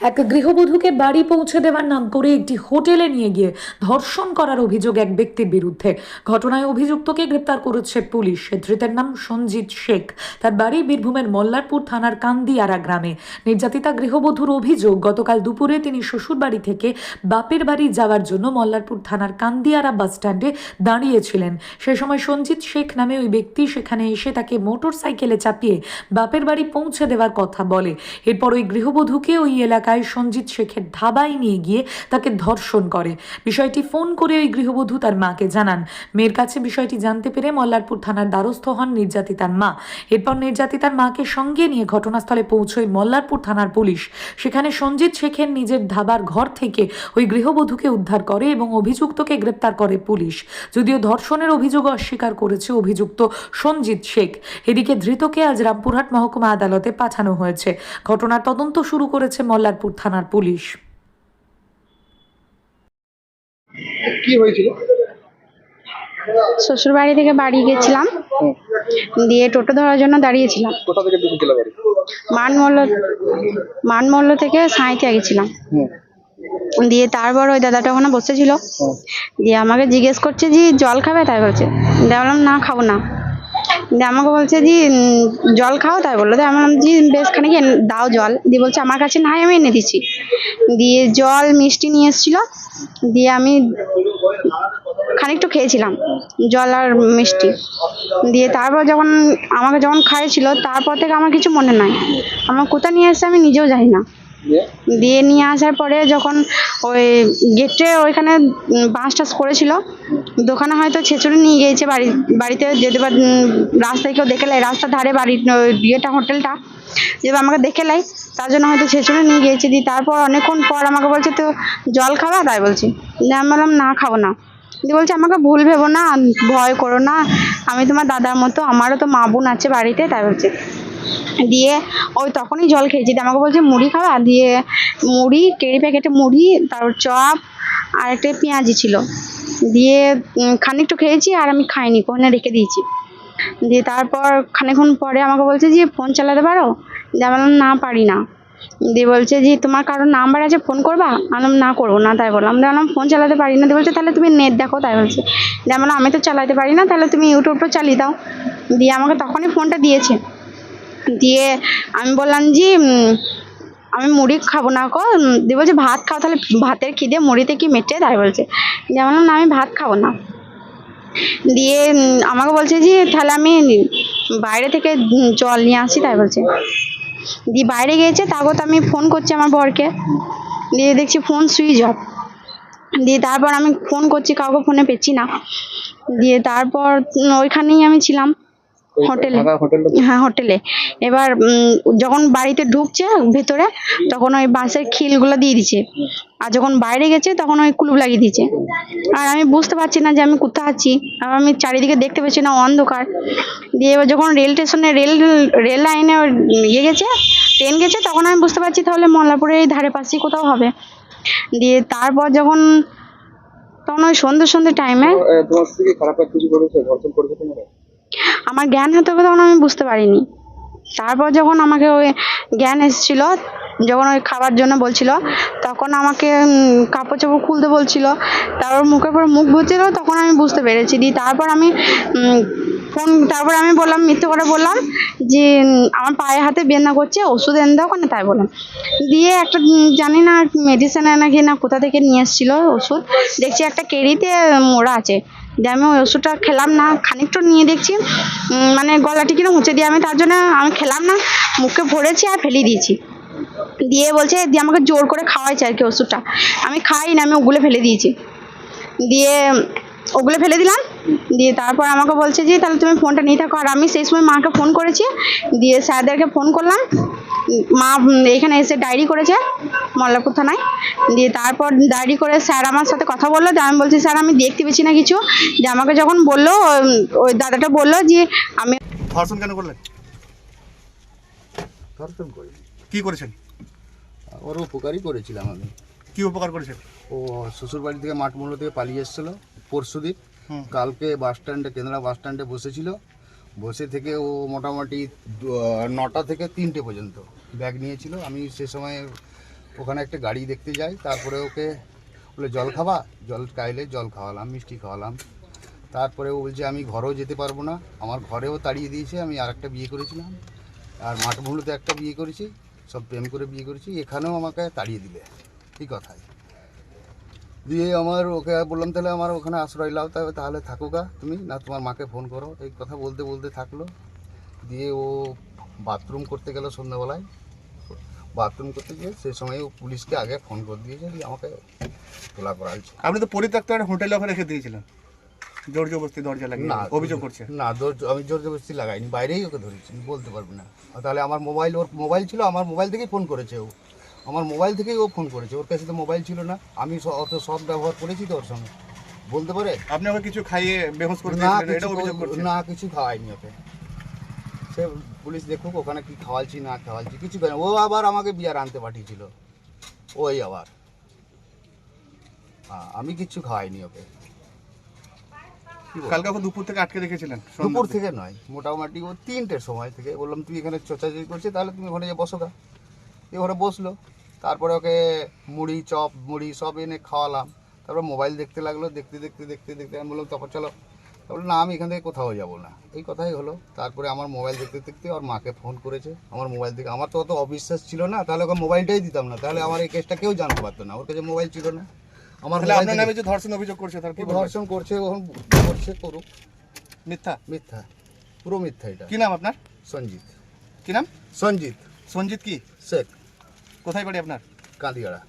এক গৃহবধূকে বাড়ি পৌঁছে দেওয়ার নাম করে একটি হোটেলে নিয়ে গিয়ে ধর্ষণ করার অভিযোগ এক ব্যক্তির বিরুদ্ধে। ঘটনায় অভিযুক্তকে গ্রেপ্তার করেছে পুলিশ। ধৃতের নাম সঞ্জিত শেখ। তার বাড়ি বীরভূমের মল্লারপুর থানার কান্দিয়ারা গ্রামে। নির্যাতিতা গৃহবধূর অভিযোগ, গতকাল দুপুরে তিনি শ্বশুরবাড়ি থেকে বাপের বাড়ি যাওয়ার জন্য মল্লারপুর থানার কান্দিয়ারা বাস স্ট্যান্ডে দাঁড়িয়েছিলেন। সে সময় সঞ্জিত শেখ নামে ওই ব্যক্তি সেখানে এসে তাকে মোটর সাইকেলে চাপিয়ে বাপের বাড়ি পৌঁছে দেওয়ার কথা বলে। এরপর ওই গৃহবধূকে ওই এলাকায় সঞ্জিত শেখের ধাবায় নিয়ে গিয়ে তাকে ধর্ষণ করে। বিষয়টি ফোন করে ওই গৃহবধূ তার মাকে জানান। মেয়ের কাছে বিষয়টি জানতে পেরে মল্লারপুর থানার দ্বারস্থ হন নির্যাতিতার মা। এরপর নির্যাতিতার মাকে সঙ্গে নিয়ে ঘটনাস্থলে পৌঁছয় মল্লারপুর থানার পুলিশ। সেখানে সঞ্জিত শেখের নিজের ধাবার ঘর থেকে ওই গৃহবধূকে উদ্ধার করে এবং অভিযুক্তকে গ্রেপ্তার করে পুলিশ। যদিও ধর্ষণের অভিযোগ অস্বীকার করেছে অভিযুক্ত সঞ্জিত শেখ। এদিকে ধৃতকে আজ রামপুরহাট মহকুমা আদালতে পাঠানো হয়েছে। ঘটনার তদন্ত শুরু করেছে মল্লারপুর থানার পুলিশ কি হয়েছিল? শ্বশুর বাড়ি থেকে বাড়ি গেছিলাম। দিয়ে টোটো ধরার জন্য দাঁড়িয়েছিলাম। কোথা থেকে মানমল্ল মানমল্ল থেকে সাঁইতে গেছিলাম। দিয়ে তারপর ওই দাদাটা ওখানে বসেছিল। দিয়ে আমাকে জিজ্ঞেস করছে যে জল খাবে? তাই বলছে। দিয়ে বললাম না খাব না। দিয়ে আমাকে বলছে যে জল খাও। তাই বলল। দিয়ে আমি বললাম যে বেশ খানিক দাও জল। দিয়ে বলছে, আমার কাছে নাই, আমি এনে দিচ্ছি। দিয়ে জল, মিষ্টি নিয়ে এসেছিল। দিয়ে আমি খানিকটু খেয়েছিলাম, জল আর মিষ্টি। দিয়ে তারপর যখন আমাকে যখন খাইয়েছিল, তারপর থেকে আমার কিছু মনে নাই। আমার কোথায় নিয়ে এসেছে আমি নিজেও জানি না। দিয়ে? নিয়ে আসার পরে যখন ওই গেটে ওইখানে বাঁশ টাস পড়েছিল দোকানে হয়তো ছেঁচড়ে নিয়ে গিয়েছে বাড়ি, বাড়িতে যেতে রাস্তায় কেউ দেখে লাই রাস্তার ধারে বাড়ির ইয়েটা, হোটেলটা। যেটা আমাকে দেখে লাই তার জন্য হয়তো ছেঁচড়ে নিয়ে গিয়েছে। দিয়ে তারপর অনেকক্ষণ পর আমাকে বলছে, তো জল খাবা? তাই বলছি। দিয়ে আমি বললাম, না, খাব না। দিয়ে বলছে, আমাকে ভুল ভেবো না, ভয় করো না। আমি তোমার দাদার মতো, আমারও তো মা বোন আছে বাড়িতে, তাই বলছে। দিয়ে ওই তখনই জল খেয়েছি। দিয়ে আমাকে বলছে, মুড়ি খাওয়া দিয়ে মুড়ি কেড়ি প্যাকেটে মুড়ি, তারপর চপ, আর একটা পেঁয়াজি ছিল। দিয়ে খানিকটু খেয়েছি আর আমি খাইনি কোনে রেখে দিয়েছি। দিয়ে তারপর খানিকক্ষণ পরে আমাকে বলছে যে, ফোন চালাতে পারো? দিয়ে আমি না, পারি না। দিয়ে বলছে যে, তোমার কারোর নাম্বার আছে, ফোন করবা? আমি না, করব না। তাই বললাম। দিয়ে ফোন চালাতে পারি না। দিয়ে বলছে, তাহলে তুমি নেট দেখো। তাই বলছে। দিয়ে আমি তো চালাতে পারি না, তাহলে তুমি ইউটিউবটা চালিয়ে দাও। দিয়ে আমাকে তখনই ফোনটা দিয়েছে। দিয়ে আমি বললাম যে আমি মুড়ি খাব না কো দিয়ে বলছে, ভাত খাও, তাহলে ভাতের খিদে মুড়িতে কি মেটে? তাই বলছে। দিয়ে না, আমি ভাত খাব না। দিয়ে আমাকে বলছে যে, তাহলে আমি বাইরে থেকে জল নিয়ে আসি। তাই বলছে। দিয়ে বাইরে গিয়েছে, তারপর তো আমি ফোন করছি আমার বরকে। দিয়ে দেখছি ফোন সুইচ অফ। দিয়ে তারপর আমি ফোন করছি, কাউকে ফোনে পেয়েছি না। দিয়ে তারপর ওইখানেই আমি ছিলাম। হোটেলে। হ্যাঁ হোটেলে। এবার যখন বাড়িতে ঢুকছে ভেতরে তখন ওই বাঁশের খিলগুলো দিয়ে দিচ্ছে আর যখন বাইরে গেছে তখন ওই কুলুপ লাগিয়ে দিচ্ছে আর আমি বুঝতে পারছি না যে আমি কোথায় আছি। আর আমি চারিদিকে দেখতে পাচ্ছি না অন্ধকার। দিয়ে এবার যখন রেল স্টেশনে রেল রেল লাইনে ইয়ে গেছে ট্রেন গেছে তখন আমি বুঝতে পারছি তাহলে মল্লাপুরের এই ধারে পাশেই কোথাও হবে। দিয়ে তারপর যখন তখন ওই সন্ধ্যে সন্ধ্যে টাইমে তোমার খারাপ কিছু করেছে? আমার জ্ঞান হতে হবে তখন আমি বুঝতে পারিনি। তারপর যখন আমাকে ওই জ্ঞান এসেছিল, যখন ওই খাবার জন্য বলছিল, তখন আমাকে কাপড় চাপড় খুলতে বলছিল, তারপর মুখের পরে মুখ ভরছিল তখন আমি বুঝতে পেরেছি। দিয়ে তারপর আমি ফোন, তারপর আমি বললাম, মিথ্যে করে বললাম, যে আমার পায়ে হাতে বেদনা করছে, ওষুধ এনে দাও কেন তাই বললাম। দিয়ে একটা জানি না মেডিসিন নাকি না কোথা থেকে নিয়ে এসেছিল ওষুধ, দেখছি একটা কেরিতে মোড়া আছে। দিয়ে আমি ওই ওষুধটা খেলাম না, খানিকটা নিয়ে দেখছি মানে গলাটি কিনা মুছে দিয়ে আমি তার জন্য আমি খেলাম না, মুখে ভরেছি আর ফেলে দিয়েছি। দিয়ে বলছে, দিয়ে আমাকে জোর করে খাওয়াইছে আর কি ওষুধটা। আমি খাই না, আমি ওগুলো ফেলে দিয়েছি। দিয়ে ওগুলো ফেলে দিলাম দিয়ে তারপর আমাকে বলছে যে তাহলে তুমি ফোনটা নিয়ে থাকো। আর আমি সেই সময় মাকে ফোন করেছি। দিয়ে স্যারদেরকে ফোন করলাম। মা এখানে এসে ডায়েরি করেছে মল্লাপুর থানায়। দিয়ে তারপর ডায়েরি করে স্যার আমার সাথে কথা বলল। দিয়ে আমি বলছি স্যার আমি দেখতে পেয়েছি না কিছু। যে আমাকে যখন বলল ওই দাদাটা বলল যে আমি ধর্ষণ কেন করলেন? ধর্ষণ করি। কি করেছেন? ওর উপকারই করেছিলাম আমি। কি উপকার করেছেন? ও শ্বশুর বাড়ি থেকে মাঠমূল্য থেকে পালিয়ে এসেছিল পরশুদিন। হুম। কালকে বাস স্ট্যান্ডে কেন্দ্রা বাস স্ট্যান্ডে বসেছিল। বসে থেকে ও মোটামুটি নটা থেকে তিনটে পর্যন্ত ব্যাগ নিয়েছিল। আমি সে সময় ওখানে একটা গাড়ি দেখতে যাই, তারপরে ওকে বলে, জল খাবা? জল খাইলে জল খাওয়ালাম, মিষ্টি খাওয়ালাম। তারপরে ও বলছে, আমি ঘরেও যেতে পারব না। আমার ঘরেও তাড়িয়ে দিয়েছে, আমি আর একটা বিয়ে করেছিলাম। আর মাঠভুলোতে একটা বিয়ে করেছি, সব প্রেম করে বিয়ে করেছি। এখানেও আমাকে তাড়িয়ে দিলে। এই কথাই। দিয়ে আমার ওকে বললাম তাহলে আমার ওখানে আশ্রয় লাও তবে তাহলে থাকো গা তুমি। না তোমার মাকে ফোন করো। এই কথা বলতে বলতে থাকল। দিয়ে ও বাথরুম করতে গেল সন্ধ্যাবেলায়। বাথরুম করতে গিয়ে সেই সময় ও পুলিশকে আগে ফোন করে দিয়েছে দিয়ে আমাকে তোলা করা হয়েছে। আপনি তো পরিত্যক্ত একটা হোটেলে ওখানে রেখে দিয়েছিলেন জোর জবরদস্তি দরজা লাগিয়ে না অভিযোগ করছে। না আমি জোর জবরদস্তি লাগাইনি বাইরেই ওকে ধরেছি বলতে পারব না। তাহলে আমার মোবাইল ওর মোবাইল ছিল আমার মোবাইল থেকেই ফোন করেছে ও। আমার মোবাইল থেকেই ও ফোন করেছে। ওর কাছে তো মোবাইল ছিল না। আমি অত সব ব্যবহার করেছি তো ওর সঙ্গে। বলতে পারে? আপনি ওকে কিছু খাইয়ে বেহোশ করে না কিছু না কিছু খাওয়াইনি ওকে। সে পুলিশ দেখুক ওখানে কি খাওয়ালছি না খাওয়ালছি কিছু খাই ও আবার আমাকে বিয়ার আনতে পাঠিয়েছিল। ওই আবার। হ্যাঁ আমি কিচ্ছু খাওয়াইনি ওকে। কালকে ওকে দুপুর থেকে আটকে রেখেছিলেন দুপুর থেকে নয় মোটামুটি ও তিনটের সময় থেকে। বললাম তুই এখানে চোচাচি করছিস তাহলে তুমি ওখানে যে বসো গা। দিয়ে ওখানে বসল। তারপরে ওকে মুড়ি চপ মুড়ি সব এনে খাওয়ালাম। তারপরে মোবাইল দেখতে লাগল দেখতে দেখতে দেখতে দেখতে। আমি বললাম তারপর চলো। তারপরে না আমি এখান থেকে কোথাও যাব না। এই কথাই হলো। তারপরে আমার মোবাইল দেখতে দেখতে ওর মাকে ফোন করেছে। আমার মোবাইল থেকে আমার তো অত অবিশ্বাস ছিল না তাহলে ওকে মোবাইলটাই দিতাম না। তাহলে আমার এই কেসটা কেউ জানতে পারতো না। ওর কাছে মোবাইল ছিল না। আমার আপনার নামে যে ধর্ষণ অভিযোগ করছে তার কি ধর্ষণ করছে ওখন করছে করুক। মিথ্যা? মিথ্যা। পুরো মিথ্যা এটা। কি নাম আপনার? সঞ্জিত। কি নাম? সঞ্জিত। সঞ্জিত কি? শেখ। কোথায় বাড়ি আপনার? কাঁদিয়াড়া